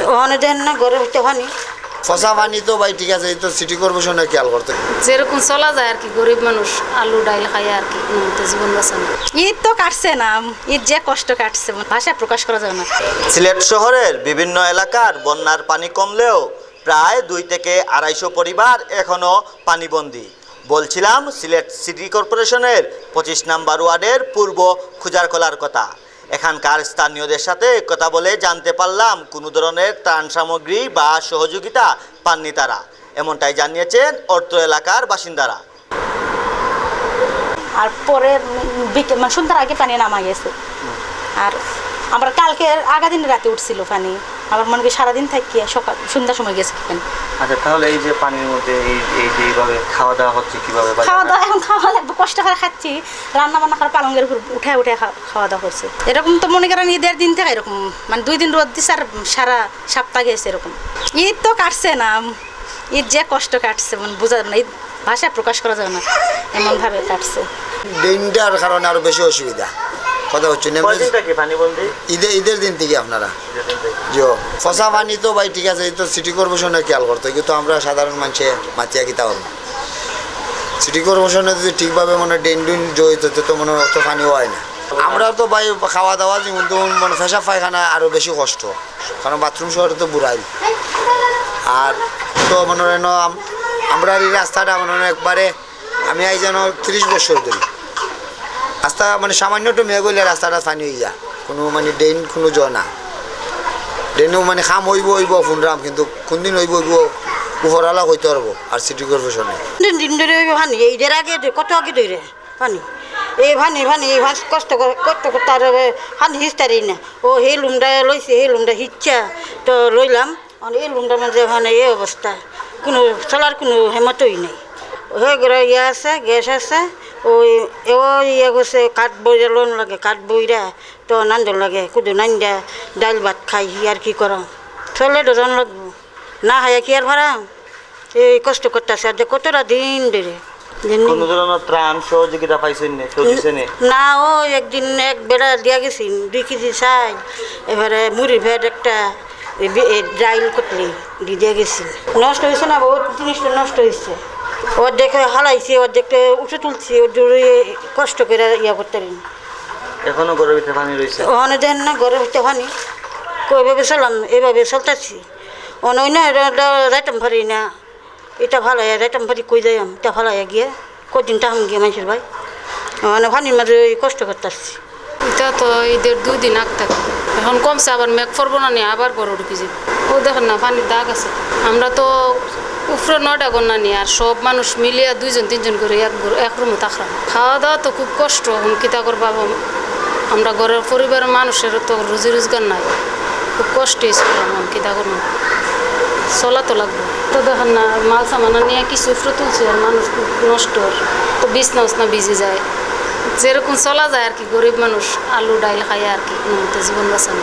ওখানে দেন না ঘরে হইতে পানি ফসা পানি তো ভাই ঠিক আছে এই তো সিটি কর্পোরেশনে খেয়াল করতে। যেরকম চলা যায় আর কি গরিব মানুষ আলু ডাইল খায় আর কি কোনো জীবন বাঁচানো ঈদ তো কাটছে না ঈদ যে কষ্ট কাটছে ভাষায় প্রকাশ করা যাবে না। সিলেট শহরের বিভিন্ন এলাকার বন্যার পানি কমলেও প্রায় দুই থেকে আড়াইশো পরিবার এখনও পানিবন্দী। বলছিলাম সিলেট সিটি কর্পোরেশনের পঁচিশ নাম্বার ওয়ার্ডের পূর্ব খুজারকলার কথা। এখানকার স্থানীয়দের সাথে কথা বলে জানতে পারলাম কোনো ধরনের ত্রাণ সামগ্রী বা সহযোগিতা পাননি তারা। এমনটাই জানিয়েছেন অর্থ এলাকার বাসিন্দারা। আর পরে মানে সন্ধ্যার আগে পানি নামা গেছে আর আমরা কালকে আগা দিন রাতে উঠছিল পানি। আমার মনে করি সারাদিন থাকি সকাল সন্ধ্যার সময় গেছে আচ্ছা তাহলে এই যে পানির মধ্যে এই এইভাবে খাওয়া দাওয়া হচ্ছে কীভাবে? খাওয়া দাওয়া এখন খাওয়া কষ্ট করে খাচ্ছি রান্না বান্না করে পালঙ্গের উপর উঠে উঠে খাওয়া দাওয়া করছে। এরকম তো মনে করেন ঈদের দিন থেকে এরকম মানে দুই দিন রোদ দিচ্ছে আর সারা সপ্তাহ গেছে এরকম। ঈদ তো কাটছে না ঈদ যে কষ্ট কাটছে মানে বোঝা যাবে না ঈদ ভাষায় প্রকাশ করা যাবে না এমনভাবে কাটছে। দিনটার কারণে আরও বেশি অসুবিধা। কথা হচ্ছে ঈদে ঈদের দিন থেকে আপনারা। জিও ফসা পানি তো ভাই ঠিক আছে এই তো সিটি কর্পোরেশনে খেয়াল করতে কিন্তু আমরা সাধারণ মানুষে মাতিয়া কিতা হল সিটি কর্পোরেশনে যদি ঠিকভাবে মানে ডেন ডুন জড়িত তো মনে অত পানি হয় না। আমরা তো ভাই খাওয়া দাওয়া যেমন তেমন মানে ফেসা পায়খানা আরও বেশি কষ্ট। কারণ বাথরুম শহরে তো বুড়াইল আর তো মনে হয় আমরা এই রাস্তাটা মনে হয় একবারে, আমি আই যেন তিরিশ বছর ধরি। রাস্তা মানে সামান্য একটু মেয়ে গেলে রাস্তাটা পানি হয়ে যায় কোনো মানে ড্রেন কোনো জয় না। ড্রেনও মানে খাম হইব হইব, ফুনরাম, কিন্তু কোনদিন হইব হইব উপরালা হইতে পারব, আর সিটি কর্পোরেশনে দিন দিন ধরে পানি এইদের আগে কত আগে ধরে পানি এই ভানি পানি এই ভাস কষ্ট কষ্ট আর পানি হিস্তারি না। ও সেই লুমটা লইছে সেই লুমটা হিচ্ছা, তো লইলাম এই লুমটার মধ্যে মানে এই অবস্থা। কোনো চলার কোনো হেমতই নেই। হয়ে গেলে ইয়ে আছে, গ্যাস আছে, ওই এও ইয়ে করছে, কাঠ বইরা লোন লাগে, কাঠ বইরা, তো নান্দ লাগে, কুদু নান্দা ডাইল ভাত খাই, আর কি করা চলে দুজন লাগবো। না হায়া কি আর ভাড়া এই কষ্ট করতেছে আর যে কতটা দিন ধরে দিন কোনো ধরনের ত্রাণ সহযোগিতা পাইছেন না ও একদিন এক বেড়া দিয়া গেছি দুই কেজি চাই এবারে মুড়ি ভেট একটা ডাইল কটলি দি দিয়া গেছি নষ্ট হয়েছে না বহুত জিনিসটা নষ্ট হয়েছে। অর্ধেক হালাইছে অর্ধেকটা উঠে তুলছি ওর কষ্ট করে ইয়া করতে পারি এখনও গরুর ভিতরে পানি রয়েছে? ওখানে দেন না ঘরে হইতে পানি। কইভাবে চলাম? এইভাবে চলতেছি। অনই না রাইতাম পারি না। এটা ভালো হয়ে রাইতাম পারি কই যাই এটা ভালো হয়ে গিয়ে। কদিন টাহাম গিয়ে মানুষের ভাই মানে পানির মাঝে কষ্ট করতেছি এটা তো ঈদের দুই দিন আগ থাকে। এখন কমছে, আবার মেঘ পড়ব না নিয়ে আবার গরু ঢুকে যাবে। ও দেখেন না পানির দাগ আছে। আমরা তো উপরে নয়টা গন্যা নিয়ে, আর সব মানুষ মিলিয়ে দুইজন, তিনজন করে এক এক রুমে থাকলাম। খাওয়া দাওয়া তো খুব কষ্ট, এখন কিতা করবা আমরা ঘরের পরিবারের মানুষের তো রুজি রোজগার নাই। খুব কষ্টে ছিলাম এখন কিতা করব? চলা তো লাগবে। তো দেখেন না মাল সামানা নিয়ে কিছু উপরে তুলছে মানুষ খুব নষ্ট তো বিছনা উছনা ভিজে যায়। যেরকম চলা যায় আর কি, গরিব মানুষ আলু, ডাইল খায় আর কি কোনো মতে জীবন বাঁচানো।